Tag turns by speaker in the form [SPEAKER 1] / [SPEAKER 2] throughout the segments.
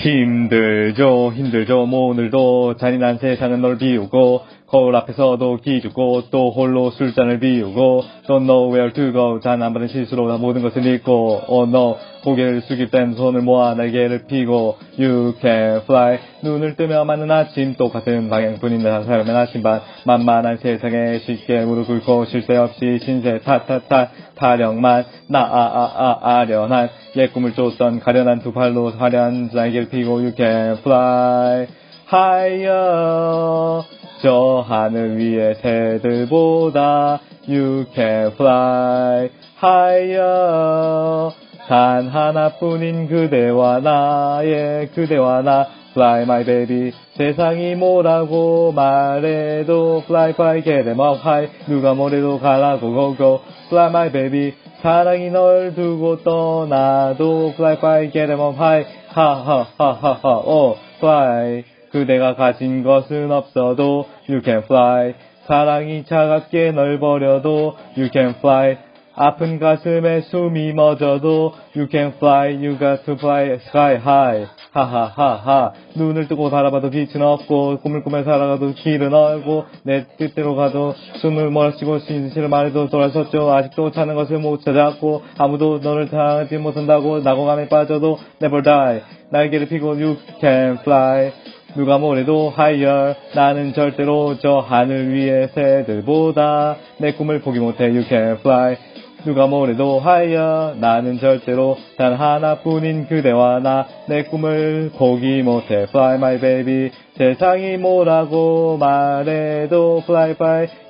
[SPEAKER 1] 힘들죠 힘들죠. 뭐 오늘도 잔인한 세상은 널 비우고 거울 앞에서도 기죽고 또 홀로 술잔을 비우고 Don't know where to go. 잔한 번의 실수로 다 모든 것을 잃고 Oh no 고개를 숙일 땐 손을 모아 날개를 피고 You can fly. 눈을 뜨며 맞는 아침 똑같은 방향뿐인 사람의 아침반 만만한 세상에 쉽게 무릎 꿇고 쉴새 없이 신세 타타타 타령만 나아아아 아련한 옛 꿈을 쫓던 가련한 두 팔로 화려한 날개를 피고 You can fly. higher 저 하늘 위의 새들보다 You can fly. higher 단 하나뿐인 그대와 나의 그대와 나 Fly my baby 세상이 뭐라고 말해도 Fly fly get them up high 누가 뭐래도 가라고 go go Fly my baby 사랑이 널 두고 떠나도 Fly fly get them up high 하하하하하 오 fly 그대가 가진 것은 없어도 You can fly 사랑이 차갑게 널 버려도 You can fly 아픈 가슴에 숨이 멎어도 You can fly, you got to fly sky high. 하하하하. 눈을 뜨고 바라봐도 빛은 없고 꿈을 꾸며 살아가도 길은 얼고 내 뜻대로 가도 숨을 몰아쉬고 진실을 말해도 돌아섰죠. 아직도 찾는 것을 못 찾았고 아무도 너를 사랑하지 못한다고 낙오감에 빠져도 never die. 날개를 피고 you can fly. 누가 뭐래도 higher. 나는 절대로 저 하늘 위의 새들보다 내 꿈을 포기 못해 you can fly 누가 뭐래도 higher 나는 절대로 단 하나뿐인 그대와 나 내 꿈을 포기 못해 fly my baby 세상이 뭐라고 말해도 fly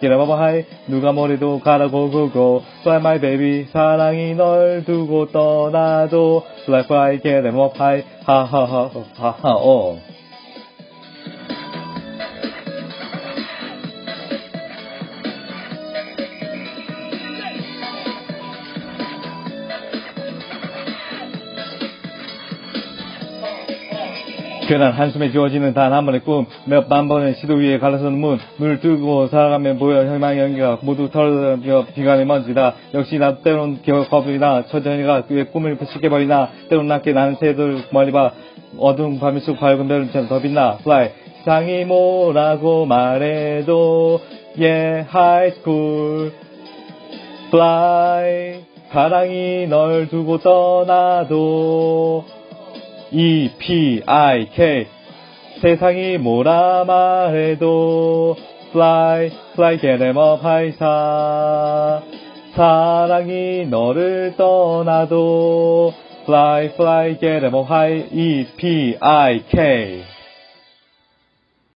[SPEAKER 1] get up high 누가 뭐래도 가라고 go fly my baby 사랑이 널 두고 떠나도 fly them up high 하하하하하 어 괜한 한숨에 지워지는 단 한 번의 꿈, 몇 만 번의 시도 위에 갈라서는 문, 눈을 뜨고 살아가면 보여 희망의 연기가 모두 털어져 비관의 먼지다. 역시 나도 때론 기억거리나 천천히가 왜 꿈을 씻겨버리나. 때론 낮게 나는 새들 멀리 봐. 어두운 밤일수록 밝은 별처럼 더 빛나. Fly. 세상이 뭐라고 말해도 high school. Fly. 사랑이 널 두고 떠나도 E P I K 세상이 뭐라 말해도 fly fly get them up high 사 사랑이 너를 떠나도 fly fly get them up high E P I K